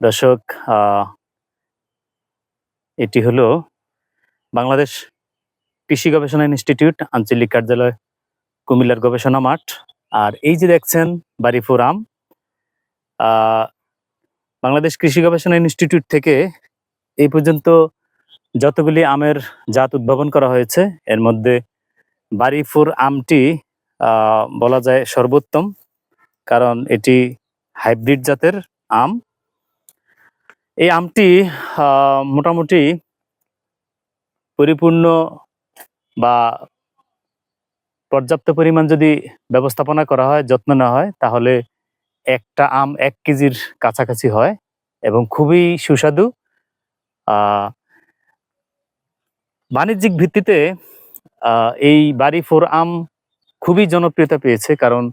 দর্শক এটি হলো বাংলাদেশ কৃষি গবেষণা ইনস্টিটিউট, আঞ্চলিক কার্যালয়, কুমিল্লার গবেষণা মাঠ। আর এই যে দেখছেন বাড়িপুর আম বাংলাদেশ কৃষি গবেষণা ইনস্টিটিউট থেকে এই পর্যন্ত যতগুলি আমের জাত উদ্ভাবন করা হয়েছে, এর মধ্যে বাড়িপুর আমটি বলা যায় সর্বোত্তম। কারণ এটি হাইব্রিড জাতের আম। এই আমটি মোটামুটি পরিপূর্ণ বা পর্যাপ্ত পরিমাণ যদি ব্যবস্থাপনা করা হয়, যত্ন নেওয়া হয়, তাহলে একটা আম এক কেজির কাছাকাছি হয় এবং খুবই সুস্বাদু। বাণিজ্যিক ভিত্তিতে এই বাড়ি ফোর আম খুবই জনপ্রিয়তা পেয়েছে কারণ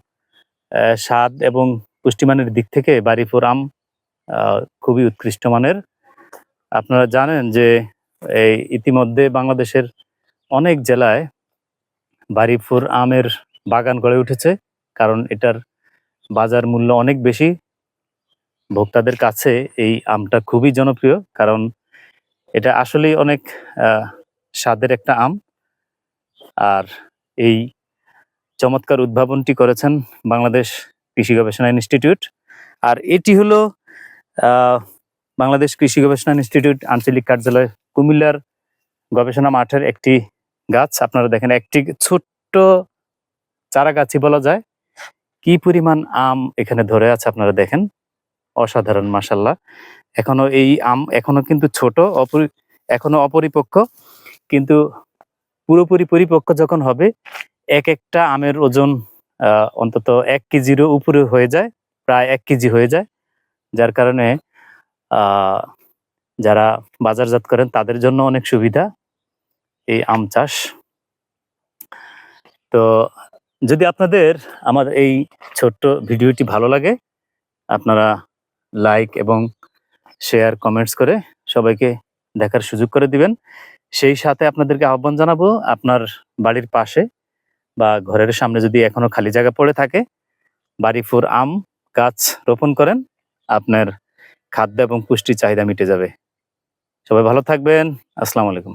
স্বাদ এবং পুষ্টিমানের দিক থেকে বাড়ি ফোর আম খুবই উৎকৃষ্ট মানের। আপনারা জানেন যে এই ইতিমধ্যে বাংলাদেশের অনেক জেলায় বারিপুর আমের বাগান গড়ে উঠেছে, কারণ এটার বাজার মূল্য অনেক বেশি। ভোক্তাদের কাছে এই আমটা খুবই জনপ্রিয়, কারণ এটা আসলেই অনেক স্বাদের একটা আম। আর এই চমৎকার উদ্ভাবনটি করেছেন বাংলাদেশ কৃষি গবেষণা ইনস্টিটিউট। আর এটি হলো বাংলাদেশ কৃষি গবেষণা ইনস্টিটিউট আঞ্চলিক কার্যালয় কুমিল্লার গবেষণা মাঠের একটি গাছ। আপনারা দেখেন, একটি ছোট্ট চারা গাছই বলা যায়। কি পরিমাণ আম এখানে ধরে আছে আপনারা দেখেন? অসাধারণ মাসাল্লাহ এখনও এই আম এখনও কিন্তু ছোট, অপরি, এখনও অপরিপক্ক। কিন্তু পুরোপুরি পরিপক্ক যখন হবে, এক একটা আমের ওজন অন্তত এক কেজিরও উপরে হয়ে যায়, প্রায় এক কেজি হয়ে যায়। যার কারণে যারা বাজারজাত করেন তাদের জন্য অনেক সুবিধা এই আম চাষ। তো যদি আপনাদের আমার এই ছোট্ট ভিডিওটি ভালো লাগে, আপনারা লাইক এবং শেয়ার, কমেন্টস করে সবাইকে দেখার সুযোগ করে দিবেন। সেই সাথে আপনাদেরকে আহ্বান জানাব, আপনার বাড়ির পাশে বা ঘরের সামনে যদি এখনও খালি জায়গা পড়ে থাকে, বাড়ি ফুর আম গাছ রোপণ করেন। আপনার খাদ্য এবং পুষ্টির চাহিদা মিটে যাবে। সবাই ভালো থাকবেন। আসসালামু আলাইকুম।